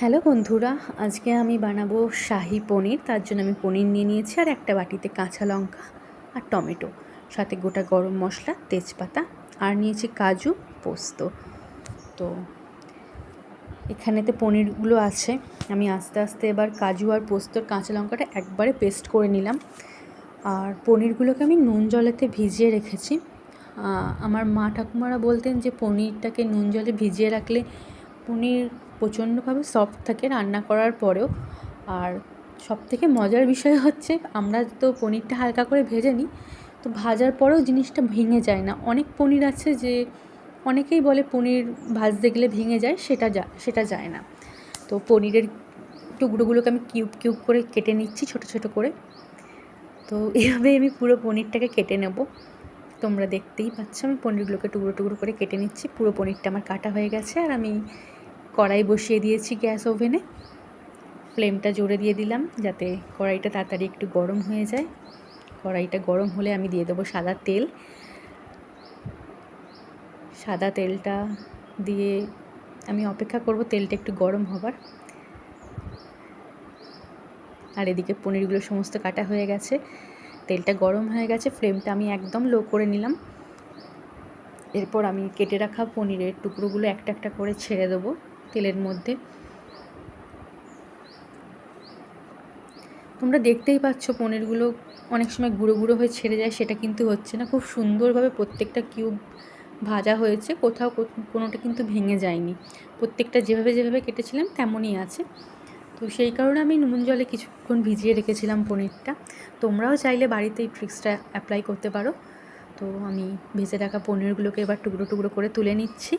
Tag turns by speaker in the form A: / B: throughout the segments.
A: Hello বন্ধুরা, আজকে আমি বানাবো শাহি পনির। তার জন্য আমি পনির নিয়ে নিয়েছি আর একটা বাটিতে কাঁচা লঙ্কা আর টমেটো। সাথে গোটা গরম মশলা, তেজপাতা আর নিয়েছি কাজু পোস্ত। তো এখানেতে পনিরগুলো আছে। আমি আস্তে আস্তে এবার কাজু আর পোস্তর কাঁচা লঙ্কাটা একবারে পেস্ট করে নিলাম। আর পনিরগুলোকে আমি নুন জলেতে ভিজিয়ে রেখেছি। আমার মা ঠাকুমারা বলতেন যে পনিরটাকে নুন জলে ভিজিয়ে রাখলে পনির প্রচণ্ডভাবে সফট থাকে রান্না করার পরেও। আর সব থেকে মজার বিষয় হচ্ছে, আমরা তো পনিরটা হালকা করে ভেজে নিই, তো ভাজার পরেও জিনিসটা ভেঙে যায় না। অনেক পনির আছে যে, অনেকেই বলে পনির ভাজতে গেলে ভেঙে যায়, সেটা যা, সেটা যায় না। তো পনিরের টুকরোগুলোকে আমি কিউব কিউব করে কেটে নিচ্ছি, ছোট ছোট করে। তো এভাবে আমি পুরো পনিরটাকে কেটে নেব। তোমরা দেখতেই পাচ্ছ, আমি পনিরগুলোকে টুকরো টুকরো করে কেটে নিচ্ছি। পুরো পনিরটা আমার কাটা হয়ে গেছে, আর আমি কড়াই বসিয়ে দিয়েছি গ্যাস ওভেনে। ফ্লেমটা জোরে দিয়ে দিলাম যাতে কড়াইটা তাড়াতাড়ি একটু গরম হয়ে যায়। কড়াইটা গরম হলে আমি দিয়ে দেবো সাদা তেল। সাদা তেলটা দিয়ে আমি অপেক্ষা করব তেলটা একটু গরম হবার। আর এদিকে পনিরগুলো সমস্ত কাটা হয়ে গেছে। তেলটা গরম হয়ে গেছে, ফ্লেমটা আমি একদম লো করে নিলাম। এরপর আমি কেটে রাখা পনিরের টুকরোগুলো একটা একটা করে ছেড়ে দেবো। তেলের মধ্যে। তোমরা দেখতেই পাচ্ছ পনিরগুলো অনেক সময় গুঁড়ো গুঁড়ো হয়ে ছেড়ে যায়, সেটা কিন্তু হচ্ছে না। খুব সুন্দরভাবে প্রত্যেকটা কিউব ভাজা হয়েছে, কোথাও কোনোটা কিন্তু ভেঙে যায়নি। প্রত্যেকটা যেভাবে যেভাবে কেটেছিলাম তেমনই আছে। তো সেই কারণে আমি নুন জলে কিছুক্ষণ ভিজিয়ে রেখেছিলাম পনিরটা। তোমরাও চাইলে বাড়িতে এই ট্রিক্সটা অ্যাপ্লাই করতে পারো। তো আমি ভেজে রাখা পনিরগুলোকে এবার টুকরো টুকরো করে তুলে নিচ্ছি।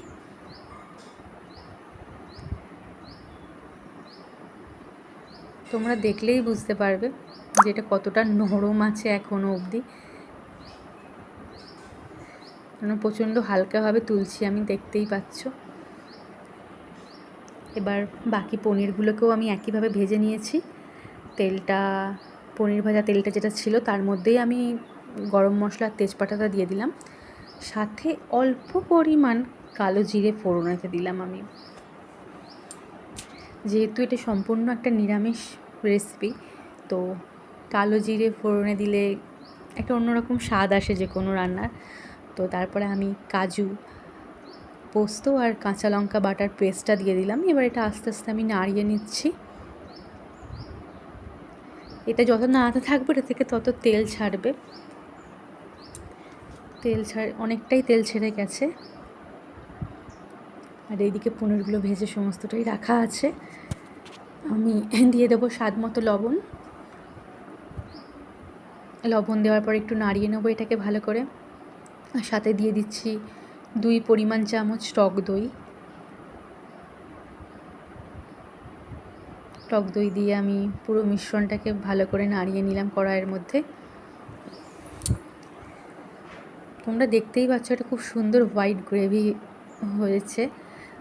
A: তোমরা দেখলেই বুঝতে পারবে যে এটা কতটা নরম আছে এখনও অবধি। কারণ প্রচণ্ড হালকাভাবে তুলছি আমি, দেখতেই পাচ্ছ। এবার বাকি পনিরগুলোকেও আমি একইভাবে ভেজে নিয়েছি। তেলটা, পনির ভাজা তেলটা যেটা ছিল তার মধ্যেই আমি গরম মশলা তেজপাতাটা দিয়ে দিলাম। সাথে অল্প পরিমাণ কালো জিরে ফোড়নাতে দিলাম আমি। যেহেতু এটা সম্পূর্ণ একটা নিরামিষ রেসিপি তো কালো জিরে ফোড়নে দিলে একটা অন্যরকম স্বাদ আসে যে কোনো রান্নার। তো তারপরে আমি কাজু, পোস্ত আর কাঁচা লঙ্কা বাটার পেস্টটা দিয়ে দিলাম। এবার এটা আস্তে আস্তে আমি নাড়িয়ে নিচ্ছি। এটা যত নাড়াতে থাকবে, এটা থেকে তত তেল ছাড়বে। তেল ছাড়, অনেকটাই তেল ছেড়ে গেছে। আর এইদিকে পনিরগুলো ভেজে সমস্তটাই রাখা আছে। আমি দিয়ে দেবো স্বাদ মতো লবণ। লবণ দেওয়ার পর একটু নাড়িয়ে নেব এটাকে ভালো করে। আর সাথে দিয়ে দিচ্ছি দুই পরিমাণ চামচ টক দই। টক দই দিয়ে আমি পুরো মিশ্রণটাকে ভালো করে নাড়িয়ে নিলাম কড়াইয়ের মধ্যে। তোমরা দেখতেই পাচ্ছ এটা খুব সুন্দর হোয়াইট গ্রেভি হয়েছে।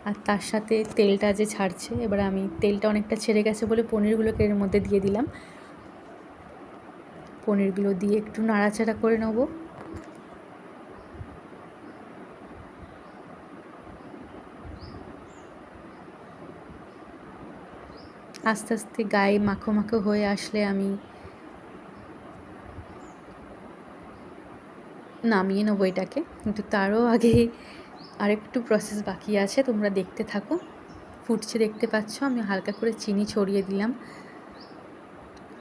A: আর তার সাথে তেলটা যে ছাড়ছে, এবার আমি তেলটা অনেকটা ছেড়ে গেছে বলে পনিরগুলোকে এর মধ্যে দিয়ে দিলাম। পনিরগুলো দিয়ে একটু নাড়াচাড়া করে নেব। আস্তে আস্তে গায়ে মাখো মাখো হয়ে আসলে আমি নামিয়ে নেব এটাকে। কিন্তু তারও আগে আরেকটু প্রসেস বাকি আছে, তোমরা দেখতে থাকো। ফুটছে দেখতে পাচ্ছ, আমি হালকা করে চিনি ছড়িয়ে দিলাম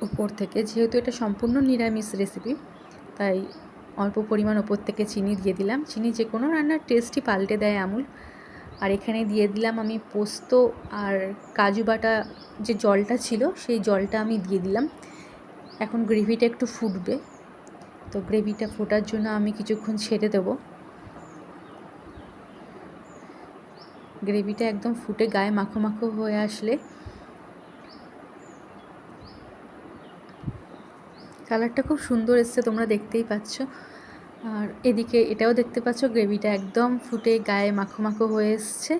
A: উপর থেকে। যেহেতু এটা সম্পূর্ণ নিরামিষ রেসিপি তাই অল্প পরিমাণ ওপর থেকে চিনি দিয়ে দিলাম। চিনি যে কোনো রান্নার টেস্টই পাল্টে দেয় আমুল। আর এখানে দিয়ে দিলাম আমি পোস্ত আর কাজু বাটা যে জলটা ছিল, সেই জলটা আমি দিয়ে দিলাম। এখন গ্রেভিটা একটু ফুটবে। তো গ্রেভিটা ফোটার জন্য আমি কিছুক্ষণ ছেড়ে দেবো। গ্রেভিটা একদম ফুটে গায়ে মাখো মাখো হয়ে আসলে কালারটা খুব সুন্দর এসছে, তোমরা দেখতেই পাচ্ছ। আর এদিকে এটাও দেখতে পাচ্ছ, গ্রেভিটা একদম ফুটে গায়ে মাখো মাখো হয়ে এসছে।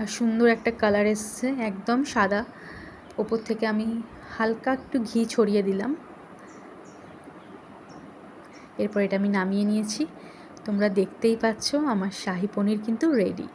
A: আর সুন্দর একটা কালার এসছে, একদম সাদা। ওপর থেকে আমি হালকা একটু ঘি ছড়িয়ে দিলাম। এরপর এটা আমি নামিয়ে নিয়েছি। তোমরা দেখতেই পাচ্ছ আমার শাহি পনির কিন্তু রেডি